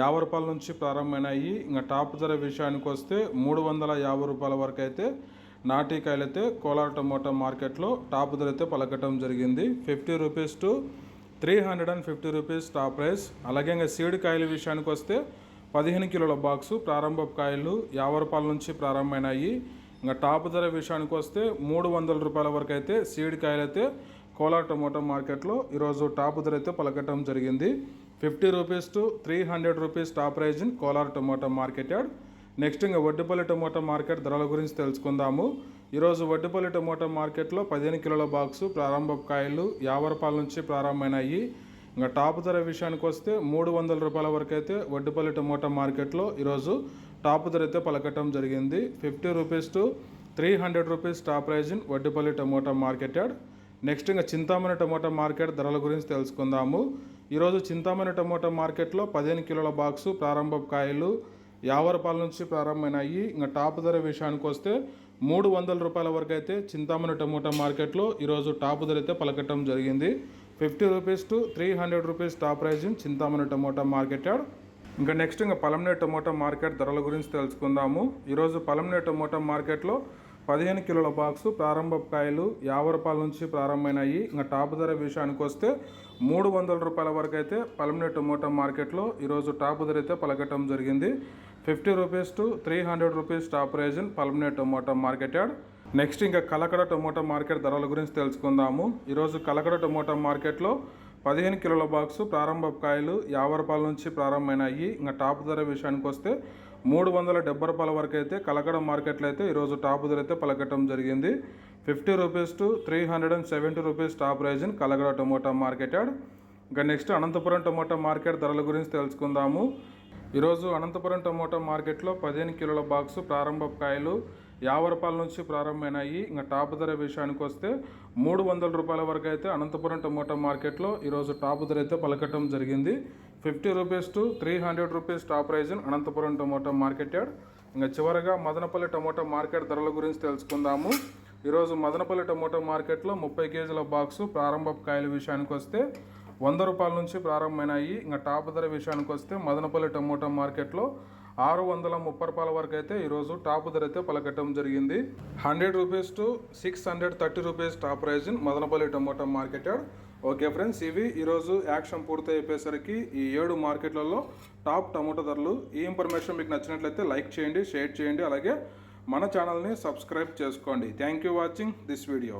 యాభై రూపాయల నుంచి ప్రారంభమైనాయి. ఇంకా టాప్ ధర విషయానికి వస్తే మూడు వందల యాభై రూపాయల వరకు అయితే నాటికాయలు అయితే కోలార్ టమోటా మార్కెట్లో టాప్ ధర అయితే పలకటం జరిగింది. Fifty rupees to three hundred and fifty rupees top price. అలాగే ఇంకా సీడ్ కాయల విషయానికి వస్తే పదిహేను కిలోల బాక్సు ప్రారంభ కాయలు యాభై రూపాయల నుంచి ప్రారంభమైనాయి. ఇంకా టాప్ ధర విషయానికి వస్తే మూడు వందల రూపాయల వరకు అయితే సీడ్ కాయలు అయితే కోలార్ టమోటా మార్కెట్లో ఈరోజు టాప్ ధర అయితే పలకటం జరిగింది. Fifty rupees to three hundred rupees top price in Kolar tomato market yard. Next ఇంకా వడ్డిపల్లి టమోటా మార్కెట్ ధరల గురించి తెలుసుకుందాము. ఈరోజు వడ్డిపల్లి టమోటా మార్కెట్లో పదిహేను కిలోల బాక్సు ప్రారంభ కాయలు యాభై రూపాయల నుంచి ప్రారంభమైనాయి. ఇంకా టాప్ ధర విషయానికి వస్తే మూడు వందల రూపాయల వరకు అయితే వడ్డిపల్లి టమోటా మార్కెట్లో ఈరోజు టాప్ ధర అయితే పలకటం జరిగింది. Fifty rupees to three hundred rupees top price in Vaddipalli tomato market yard. Next ఇంకా చింతామణి టమోటా మార్కెట్ ధరల గురించి తెలుసుకుందాము. ఈరోజు చింతామణి టమోటా మార్కెట్లో పదిహేను కిలోల బాక్సు ప్రారంభ కాయలు యాభై రూపాయల నుంచి ప్రారంభమైనాయి. ఇంకా టాప్ ధర విషయానికి వస్తే మూడు వందల రూపాయల వరకు అయితే చింతామణి టమోటా మార్కెట్లో ఈరోజు టాప్ ధర అయితే పలకటం జరిగింది. Fifty rupees to three hundred rupees top price in Chintamani tomato market yard. ఇంకా నెక్స్ట్ ఇంకా పలంనే టమోటా మార్కెట్ ధరల గురించి తెలుసుకుందాము. ఈరోజు పలంనే టమోటా మార్కెట్లో పదిహేను కిలోల బాక్సు ప్రారంభ కాయలు యాభై రూపాయల నుంచి ప్రారంభమైనాయి. ఇంకా టాప్ ధర విషయానికి వస్తే మూడు వందల రూపాయల వరకు అయితే పలంనే టమోటా మార్కెట్లో ఈరోజు టాప్ ధర అయితే పలకటం జరిగింది. Fifty rupees to three hundred rupees top price in Palamaner tomato market yard. Next ఇంకా కలకడ టమోటా మార్కెట్ ధరల గురించి తెలుసుకుందాము. ఈరోజు కలకడ టమోటా మార్కెట్లో పదిహేను కిలోల బాక్సు ప్రారంభ కాయలు యాభై రూపాయల నుంచి ప్రారంభమైనాయి. ఇంకా టాప్ ధర విషయానికి వస్తే మూడు వందల డెబ్బై రూపాయల వరకు అయితే కలకడ మార్కెట్లో అయితే ఈరోజు టాప్ ధర అయితే పలకటం జరిగింది. Fifty rupees to three hundred and seventy rupees top price in Kalakada tomato market yard. ఇంకా నెక్స్ట్ అనంతపురం టమోటా మార్కెట్ ధరల గురించి తెలుసుకుందాము. ఈరోజు అనంతపురం టమోటా మార్కెట్లో పదిహేను కిలోల బాక్సు ప్రారంభ కాయలు యాభై రూపాయల నుంచి ప్రారంభమైనాయి. ఇంకా టాప్ ధర విషయానికి వస్తే మూడు వందల రూపాయల వరకు అయితే అనంతపురం టమోటా మార్కెట్లో ఈరోజు టాప్ ధర అయితే పలకటం జరిగింది. Fifty rupees to three hundred rupees top price Anantapuram tomato market yard. ఇంకా చివరగా మదనపల్లి టమోటా మార్కెట్ ధరల గురించి తెలుసుకుందాము. ఈరోజు మదనపల్లి టమోటా మార్కెట్లో ముప్పై కేజీల బాక్సు ప్రారంభ కాయల విషయానికి వస్తే వంద రూపాయల నుంచి ప్రారంభమైనాయి. ఇంకా టాప్ ధర విషయానికి వస్తే మదనపల్లి టమోటా మార్కెట్లో ఆరు వందల ముప్పై రూపాయల వరకు అయితే ఈరోజు టాప్ ధర అయితే పలకటం జరిగింది. Hundred rupees to six hundred thirty rupees top price Madanapalle tomato market yard. Okay friends ఇవి ఈరోజు యాక్షన్ పూర్తి అయిపోయేసరికి ఈ ఏడు మార్కెట్లలో టాప్ టమోటా ధరలు. ఈ ఇన్ఫర్మేషన్ మీకు నచ్చినట్లయితే లైక్ చేయండి షేర్ చేయండి అలాగే మన ఛానల్ని సబ్స్క్రైబ్ చేసుకోండి. Thank you watching this video.